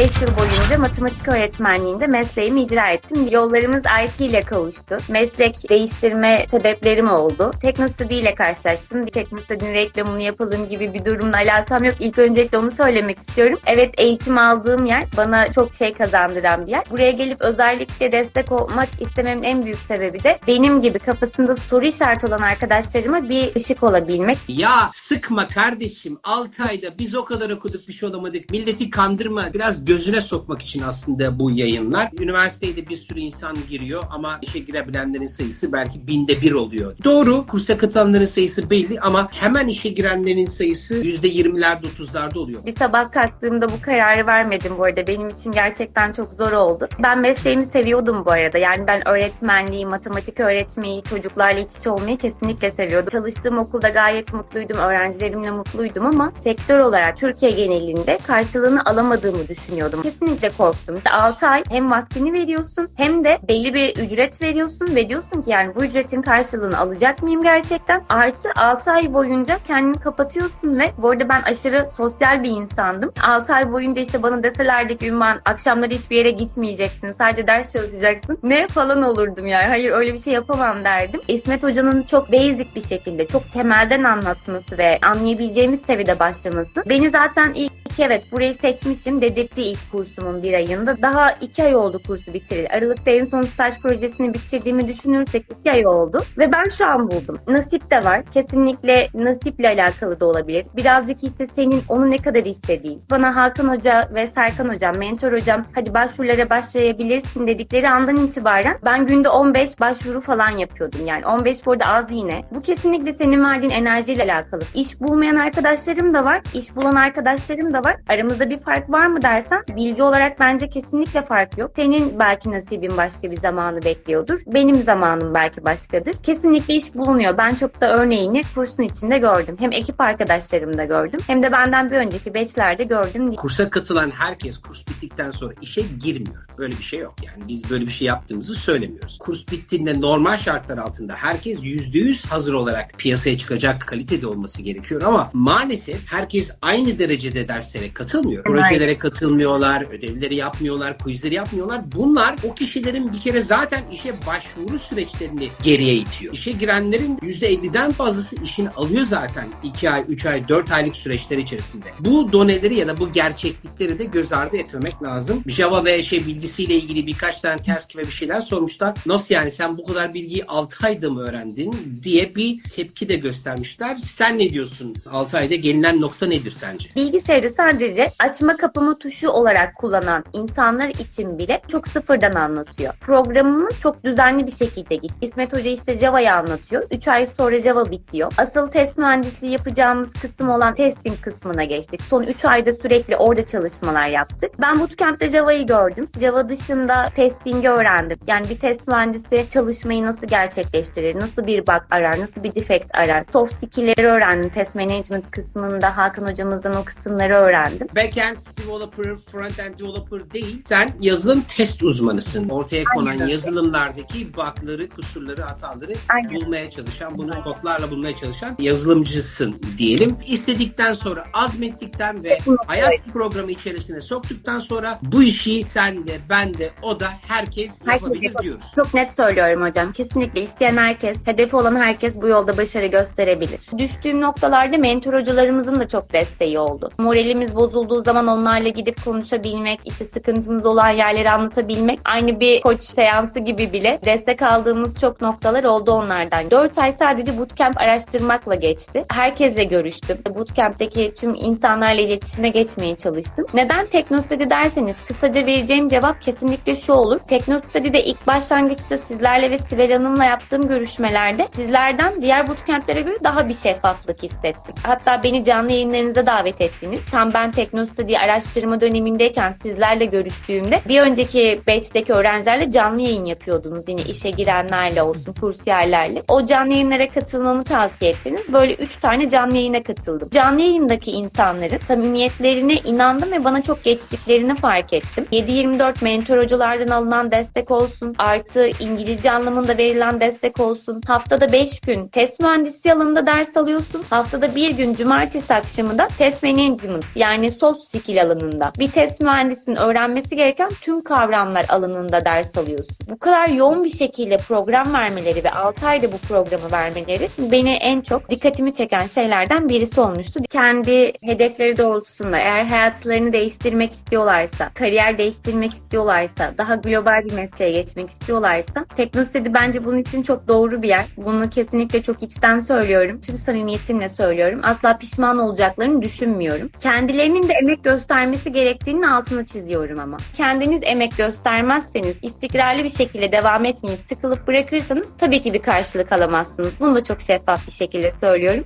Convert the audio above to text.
5 yıl boyunca matematik öğretmenliğinde mesleğimi icra ettim. Yollarımız IT ile kavuştu. Meslek değiştirme sebeplerim oldu. Teknostudy ile karşılaştım. Teknostudy'nin reklamını yapalım gibi bir durumla alakam yok. İlk öncelikle onu söylemek istiyorum. Evet eğitim aldığım yer bana çok şey kazandıran bir yer. Buraya gelip özellikle destek olmak istememin en büyük sebebi de benim gibi kafasında soru işareti olan arkadaşlarıma bir ışık olabilmek. Ya sıkma kardeşim 6 ayda biz o kadar okuduk bir şey olamadık. Milleti kandırma biraz gözüne sokmak için aslında bu yayınlar. Üniversitede bir sürü insan giriyor ama işe girebilenlerin sayısı belki binde bir oluyor. Doğru kursa katılanların sayısı belli ama hemen işe girenlerin sayısı %20'lerde 30'larda oluyor. Bir sabah kalktığımda bu kararı vermedim bu arada. Benim için gerçekten çok zor oldu. Ben mesleğimi seviyordum bu arada. Yani ben öğretmenliği, matematik öğretmeyi, çocuklarla iç içe olmayı kesinlikle seviyordum. Çalıştığım okulda gayet mutluydum, öğrencilerimle mutluydum ama sektör olarak Türkiye genelinde karşılığını alamadığımı düşünüyordum. Kesinlikle korktum. İşte 6 ay hem vaktini veriyorsun hem de belli bir ücret veriyorsun ve diyorsun ki yani bu ücretin karşılığını alacak mıyım gerçekten? Artı 6 ay boyunca kendini kapatıyorsun ve bu arada ben aşırı sosyal bir insandım. 6 ay boyunca işte bana deselerdi ki Ünvan akşamları hiçbir yere gitmeyeceksin. Sadece ders çalışacaksın. Ne falan olurdum yani. Hayır öyle bir şey yapamam derdim. İsmet Hoca'nın çok basic bir şekilde, çok temelden anlatması ve anlayabileceğimiz seviyede başlaması. Beni zaten ilk evet burayı seçmişim dedirtti ilk kursumun bir ayında. Daha iki ay oldu kursu bitirili. Aralıkta en son staj projesini bitirdiğimi düşünürsek iki ay oldu. Ve ben şu an buldum. Nasip de var. Kesinlikle nasiple alakalı da olabilir. Birazcık işte senin onu ne kadar istediğin. Bana Hakan Hoca ve Serkan Hocam, mentor hocam hadi başvurulara başlayabilirsin dedikleri andan itibaren ben günde 15 başvuru falan yapıyordum. Yani 15 burada az yine. Bu kesinlikle senin verdiğin enerjiyle alakalı. İş bulmayan arkadaşlarım da var. iş bulan arkadaşlarım da var. Aramızda bir fark var mı dersen bilgi olarak bence kesinlikle fark yok. Senin belki nasibin başka bir zamanı bekliyordur. Benim zamanım belki başkadır. Kesinlikle iş bulunuyor. Ben çok da örneğini kursun içinde gördüm. Hem ekip arkadaşlarımda gördüm hem de benden bir önceki batchlerde gördüm. Kursa katılan herkes kurs bittikten sonra işe girmiyor. Böyle bir şey yok. Yani biz böyle bir şey yaptığımızı söylemiyoruz. Kurs bittiğinde normal şartlar altında herkes %100 hazır olarak piyasaya çıkacak kalitede olması gerekiyor ama maalesef herkes aynı derecede derslere katılmıyor. Projelere katılmıyorlar, ödevleri yapmıyorlar, quizleri yapmıyorlar. Bunlar o kişilerin bir kere zaten işe başvuru süreçlerini geriye itiyor. İşe girenlerin %50'den fazlası işini alıyor zaten 2 ay, 3 ay, 4 aylık süreçler içerisinde. Bu doneleri ya da bu gerçeklikleri de göz ardı etmemek lazım. Java ve şey bilgisiyle ilgili birkaç tane task ve bir şeyler sormuşlar. Nasıl yani sen bu kadar bilgiyi 6 ayda mı öğrendin diye bir tepki de göstermişler. Sen ne diyorsun? 6 ayda gelinen nokta nedir sence? Bilgisayarı sadece açma kapama tuşu olarak kullanan insanlar için bile çok sıfırdan anlatıyor. Programımız çok düzenli bir şekilde gitti. İsmet Hoca işte Java'yı anlatıyor. 3 ay sonra Java bitiyor. Asıl test mühendisliği yapacağımız kısım olan testing kısmına geçtik. Son 3 ayda sürekli orada çalışmalar yaptık. Ben bootcamp'te Java'yı gördüm. Java dışında testing'i öğrendim. Yani bir test mühendisi çalışmayı nasıl gerçekleştirir, nasıl bir bug arar, nasıl bir defect arar. Soft skill'leri öğrendim. Test management kısmında Hakan hocamızdan o kısımları öğrendim. Backend developer, frontend developer değil. Sen yazılım test uzmanısın. Ortaya konan Aynen yazılımlardaki bug'ları, kusurları, hataları Aynen. bulmaya çalışan, bunu kodlarla bulmaya çalışan yazılımcısın diyelim. İstedikten sonra, azmettikten ve hayat programı içerisine soktuktan sonra bu işi sen de, ben de, o da herkes yapabilir yapabilir. diyoruz. Çok net söylüyorum hocam. Kesinlikle isteyen herkes, hedefi olan herkes bu yolda başarı gösterebilir. Düştüğüm noktalarda mentor hocalarımızın da çok desteği oldu. Moralimiz bozulduğu zaman onlarla gidip konuşabilmek, işte sıkıntımız olan yerleri anlatabilmek, aynı bir koç seansı gibi bile destek aldığımız çok noktalar oldu onlardan. 4 ay sadece bootcamp araştırmakla geçti. Herkesle görüştüm. Bootcamp'teki tüm insanlarla iletişime geçmeye çalıştım. Neden Teknostudy derseniz kısaca vereceğim cevap kesinlikle şu olur. Teknostudy'de ilk başlangıçta sizlerle ve Sibel Hanım'la yaptığım görüşmelerde sizlerden diğer bootcamp'lere göre daha bir şeffaflık hissettim. Hatta beni canlı yayınlarınıza davet ettiniz. Tam ben Teknostudy araştırma dönemindeyken sizlerle görüştüğümde bir önceki batch'teki öğrencilerle canlı yayın yapıyordunuz. Yine işe girenlerle olsun, kursiyerlerle. O canlı yayınlara katılmamı tavsiye ettiniz. Böyle 3 tane canlı yayına katıldım. Canlı yayındaki insanların samimiyetlerine inandım ve bana çok geçtiklerini fark ettim. 7-24 mentor hocalardan alınan destek olsun, artı İngilizce anlamında verilen destek olsun. Haftada 5 gün test mühendisliği alanında ders alıyorsun. Haftada bir gün cumartesi akşamı da test management Yani soft skill alanında. Bir test mühendisinin öğrenmesi gereken tüm kavramlar alanında ders alıyorsun. Bu kadar yoğun bir şekilde program vermeleri ve 6 ayda bu programı vermeleri beni en çok dikkatimi çeken şeylerden birisi olmuştu. Kendi hedefleri doğrultusunda eğer hayatlarını değiştirmek istiyorlarsa, kariyer değiştirmek istiyorlarsa, daha global bir mesleğe geçmek istiyorlarsa Teknosedi bence bunun için çok doğru bir yer. Bunu kesinlikle çok içten söylüyorum. Tüm samimiyetimle söylüyorum. Asla pişman olacaklarını düşünmüyorum. Kendilerinin de emek göstermesi gerektiğinin altını çiziyorum ama. Kendiniz emek göstermezseniz, istikrarlı bir şekilde devam etmeyip sıkılıp bırakırsanız tabii ki bir karşılık alamazsınız. Bunu da çok şeffaf bir şekilde söylüyorum.